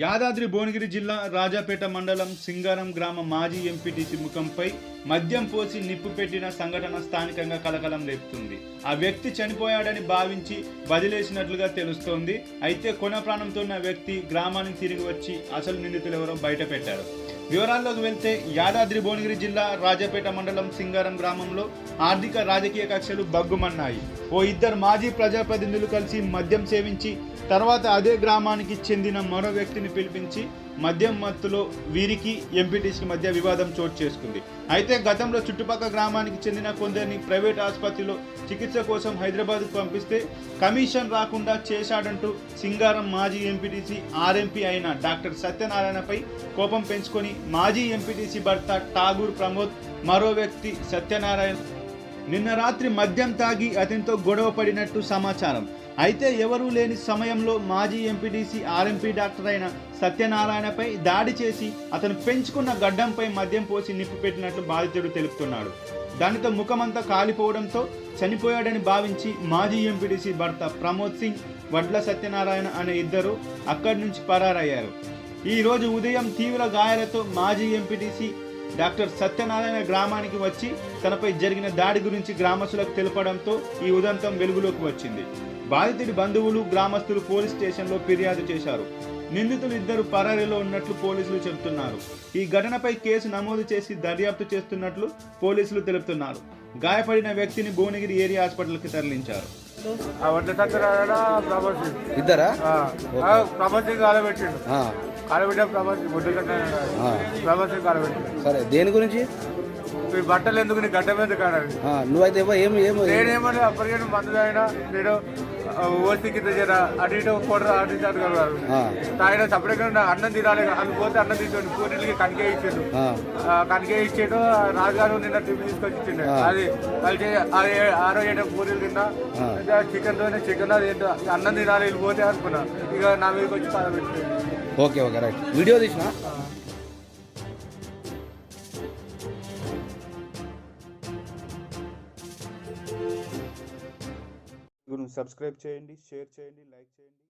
యాదాద్రి భువనగిరి జిల్లా రాజాపేట మండలం సింగారం గ్రామ మాజీ ఎంపీటీసీ ముఖంపై మద్యం పోసి నిప్పు పెట్టిన సంఘటన స్థానికంగా కలకలం రేపుతుంది. ఆ వ్యక్తి చనిపోయాడని భావించి వదిలేసినట్లుగా తెలుస్తోంది. అయితే కొన ప్రాణంతో ఉన్న వ్యక్తి గ్రామానికి తిరిగి వచ్చి అసలు నిందితులు ఎవరో బయట పెట్టారు. వివరాల్లోకి వెళ్తే యాదాద్రి భువనగిరి జిల్లా రాజాపేట మండలం సింగారం గ్రామంలో ఆర్థిక రాజకీయ కక్షలు బగ్గుమన్నాయి ఓ ఇద్దరు మాజీ ప్రజాప్రతినిధులు కలిసి మద్యం సేవించి తర్వాత అదే గ్రామానికి చెందిన మరో వ్యక్తిని పిలిపించి మద్యం మత్తులో వీరికి ఎంపీటీసీకి మధ్య వివాదం చోటు చేసుకుంది. అయితే గతంలో చుట్టుపక్కల గ్రామానికి చెందిన కొందరిని ప్రైవేట్ ఆసుపత్రిలో చికిత్స కోసం హైదరాబాద్కు పంపిస్తే కమిషన్ రాకుండా చేశాడంటూ సింగారం మాజీ ఎంపీటీసీ ఆర్ఎంపీ అయిన డాక్టర్ సత్యనారాయణపై కోపం పెంచుకొని మాజీ ఎంపీటీసీ భర్త ఠాగూర్ ప్రమోద్ మరో వ్యక్తి సత్యనారాయణ. నిన్న రాత్రి మద్యం తాగి అతనితో గొడవ పడినట్టు సమాచారం. అయితే ఎవరూ లేని సమయంలో మాజీ ఎంపీటీసీ ఆర్ఎంపీ డాక్టర్ అయిన సత్యనారాయణపై దాడి చేసి అతను పెంచుకున్న గడ్డంపై మద్యం పోసి నిప్పు పెట్టినట్లు బాధితుడు తెలుపుతున్నాడు. దానితో ముఖమంతా కాలిపోవడంతో చనిపోయాడని భావించి మాజీ ఎంపీటీసీ భర్త ప్రమోద్ సింగ్ వడ్ల సత్యనారాయణ అనే ఇద్దరు అక్కడి నుంచి పరారయ్యారు. ఈ రోజు ఉదయం తీవ్ర గాయాలతో మాజీ ఎంపీటీసీ డాక్టర్ సత్యనారాయణ గ్రామానికి వచ్చి తనపై జరిగిన దాడి గురించి గ్రామస్తులకు తెలపడంతో ఈ ఉదంతం వెలుగులోకి వచ్చింది. బాధితుడి బంధువులు గ్రామస్తులు పోలీస్ స్టేషన్లో ఫిర్యాదు చేశారు. నిందితులు ఇద్దరు పరారీలో ఉన్నట్లు పోలీసులు చెబుతున్నారు. ఈ ఘటనపై కేసు నమోదు చేసి దర్యాప్తు చేస్తున్నట్లు పోలీసులు తెలుపుతున్నారు. గాయపడిన వ్యక్తిని భువనగిరి ఏరియా హాస్పిటల్కి తరలించారు. ఇద్దరా? సరే దేని గురించి? బట్టలు ఎందుకు నీ గడ్డ మీద కాడాలి? నువ్వైతే ఎవ- ఏం ఏం నేనేమని అప్పటికే మందు అయినా నేను ఓసి కింద జర అటు ఇటు కొడరా అటు ఇటు అటు కలవాలి ఆ, తాగిన సపరేట్గా అన్నం తినాలి అది పోతే అన్నం తీసుకొని పూరీలకి కనికే ఇచ్చిండు. కనికే ఇచ్చేటు రాజుగారు నిన్న టిఫిన్ తీసుకొచ్చి ఇచ్చిండు. అది కలిసి ఆరో ఏడు పూరీలు తిన్నా. చికెన్ తోనే చికెన్ అది అన్నం తినాలి వెళ్ళిపోతే అనుకున్నా. ఇక నా మీదకి వచ్చి కాలబెట్టి ఓకే ఓకే రైట్. వీడియో తీసిన? సబ్స్క్రైబ్ చేయండి షేర్ చేయండి లైక్ చేయండి.